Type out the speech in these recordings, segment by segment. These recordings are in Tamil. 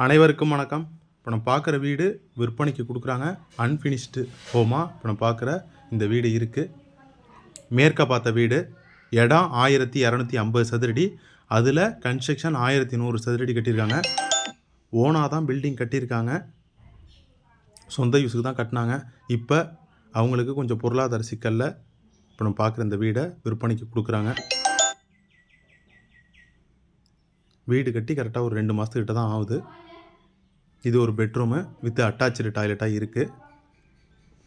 அனைவருக்கும் வணக்கம். இப்போ நம்ம பார்க்குற வீடு விற்பனைக்கு கொடுக்குறாங்க. அன்ஃபினிஷ்டு ஹோமாக இப்போ நம்ம பார்க்குற இந்த வீடு இருக்குது மேற்க பார்த்த வீடு இடம் ஆயிரத்தி இரநூத்தி ஐம்பது சதுரடி. அதில் கன்ஸ்ட்ரக்ஷன் ஆயிரத்தி நூறு சதுரடி கட்டியிருக்காங்க. ஓனாக தான் பில்டிங் கட்டியிருக்காங்க. சொந்த யூஸுக்கு தான் கட்டினாங்க. இப்போ அவங்களுக்கு கொஞ்சம் பொருளாதார சிக்கலில் இப்போ நம்ம பார்க்குற இந்த வீடை விற்பனைக்கு கொடுக்குறாங்க. வீடு கட்டி கரெக்டாக ஒரு ரெண்டு மாதத்துக்கிட்ட தான் ஆகுது. இது ஒரு பெட்ரூமு வித் அட்டாச்சு டாய்லெட்டாக இருக்குது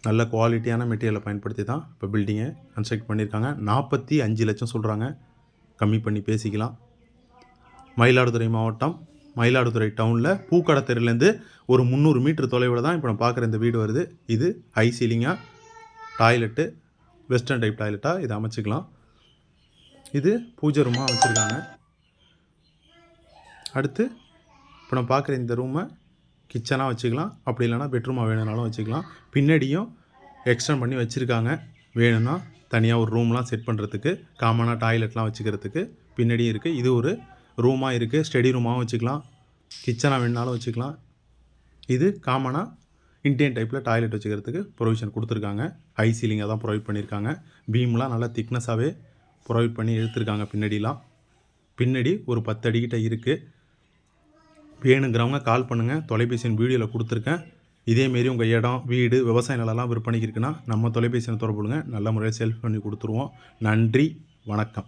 நல்ல குவாலிட்டியான மெட்டீரியலை பயன்படுத்தி தான் இப்போ பில்டிங்கை கன்ஸ்ட்ரக்ட் பண்ணியிருக்காங்க நாற்பத்தி அஞ்சு லட்சம் சொல்கிறாங்க கம்மி பண்ணி பேசிக்கலாம். மயிலாடுதுறை மாவட்டம் மயிலாடுதுறை டவுனில் பூக்கடை தெருலேருந்து ஒரு முந்நூறு மீட்டர் தொலைவில் தான் இப்போ நான் பார்க்குற இந்த வீடு வருது. இது ஹை சீலிங்காக டாய்லெட்டு வெஸ்டர்ன் டைப் டாய்லெட்டாக இதை அமைச்சிக்கலாம். இது பூஜை ரூமாக அமைச்சிருக்காங்க. அடுத்து இப்போ நம்ம பார்க்குற இந்த ரூமை கிச்சனாக வச்சுக்கலாம். அப்படி இல்லைன்னா பெட்ரூமாக வேணும்னாலும் வச்சுக்கலாம். பின்னாடியும் எக்ஸ்டெண்ட் பண்ணி வச்சுருக்காங்க. வேணும்னா தனியாக ஒரு ரூம்லாம் செட் பண்ணுறதுக்கு காமனாக டாய்லெட்லாம் வச்சுக்கிறதுக்கு பின்னாடியும் இருக்குது இது ஒரு ரூமாக இருக்குது ஸ்டடி ரூமாகவும் வச்சுக்கலாம். கிச்சனாக வேணுனாலும் வச்சுக்கலாம். இது காமனாக இண்டியன் டைப்பில் டாய்லெட் வச்சுக்கிறதுக்கு ப்ரொவிஷன் கொடுத்துருக்காங்க. ஹை சீலிங்காக தான் ப்ரொவைட் பண்ணியிருக்காங்க. பீம்லாம் நல்லா திக்னஸாகவே ப்ரொவைட் பண்ணி எடுத்திருக்காங்க பின்னாடிலாம். பின்னாடி ஒரு பத்து அடிக்கிட்ட இருக்குது வேணுங்கிறவங்க கால் பண்ணுங்கள் தொலைபேசியின் வீடியோவில் கொடுத்துருக்கேன். இதேமாரி உங்கள் இடம் வீடு விவசாய நிலம்லாம் விற்பனைக்கு இருக்குன்னா நம்ம தொலைபேசியில் தொடர்புடுங்க நல்ல முறையில் செல்ஃப் பண்ணி கொடுத்துருவோம். நன்றி வணக்கம்.